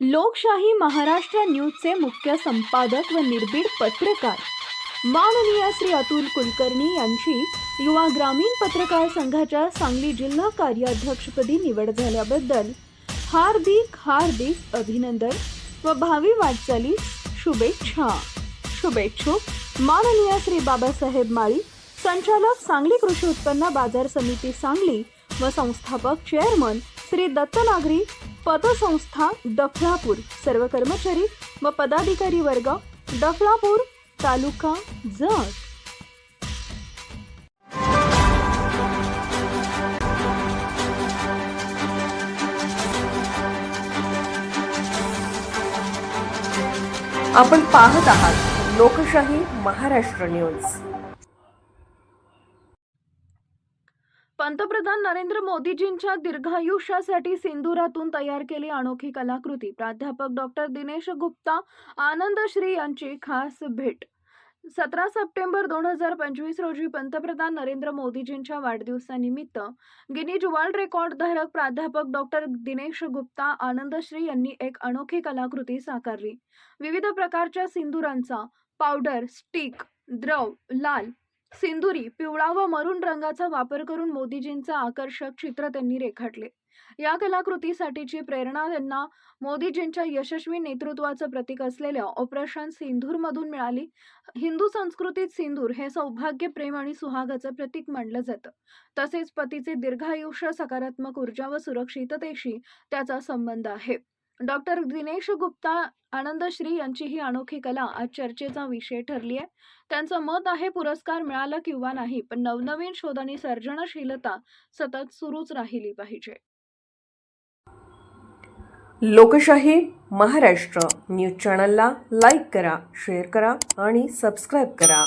लोकशाही महाराष्ट्र न्यूजचे मुख्य संपादक व निर्भीड पत्रकार. माननीय श्री अतुल कुलकर्णी यांची युवा ग्रामीण पत्रकार संघाच्या सांगली जिल्हा कार्याध्यक्षपदी निवड झाल्याबद्दल हार्दिक हार्दिक अभिनंदन व भावी वाटचाली शुभेच्छा. शुभेच्छुक माननीय श्री बाबासाहेब माळी संचालक सांगली कृषी उत्पन्न बाजार समिती सांगली व संस्थापक चेअरमन श्री दत्त नागरी पतसंस्था डफळापूर सर्व कर्मचारी व पदाधिकारी वर्ग डफळापूर तालुका जत. आपण पाहत आहात लोकशाही महाराष्ट्र न्यूज. पंतप्रधान नरेंद्र मोदीजींच्या दीर्घायुष्यासाठी सिंधुरातून तयार केली अनोखी कलाकृती. प्राध्यापक डॉक्टर दिनेश गुप्ता आनंदश्री यांची खास भेट. सतरा सप्टेंबर दोन हजार पंचवीस रोजी पंतप्रधान नरेंद्र मोदीजींच्या वाढदिवसानिमित्त गिनीज वर्ल्ड रेकॉर्ड धारक प्राध्यापक डॉक्टर दिनेश गुप्ता आनंदश्री यांनी एक अनोखी कलाकृती साकारली. विविध प्रकारच्या सिंदुरांचा पावडर स्टिक द्रव लाल सिंदुरी पिवळा व मरून रंगाचा वापर करून मोदीजींचं आकर्षक चित्र त्यांनी रेखाटले. या कलाकृतीसाठीची प्रेरणा त्यांना मोदीजींच्या यशस्वी नेतृत्वाचं प्रतीक असलेल्या ऑपरेशन सिंधूरमधून मिळाली. हिंदू संस्कृतीत सिंदूर हे सौभाग्य प्रेम आणि सुहागाचं प्रतीक मानलं जातं. तसेच पतीचे दीर्घायुष्य सकारात्मक ऊर्जा व सुरक्षिततेशी त्याचा संबंध आहे. डॉक्टर दिनेश गुप्ता आनंदश्री यांची ही अनोखी कला आज चर्चेचा विषय ठरली आहे. त्यांचं मत आहे पुरस्कार मिळाला किंवा नाही पण नवनवीन शोध आणि सर्जनशीलता सतत सुरूच राहिली पाहिजे. लोकशाही महाराष्ट्र न्यूज चॅनलला लाईक करा शेअर करा आणि सबस्क्राईब करा.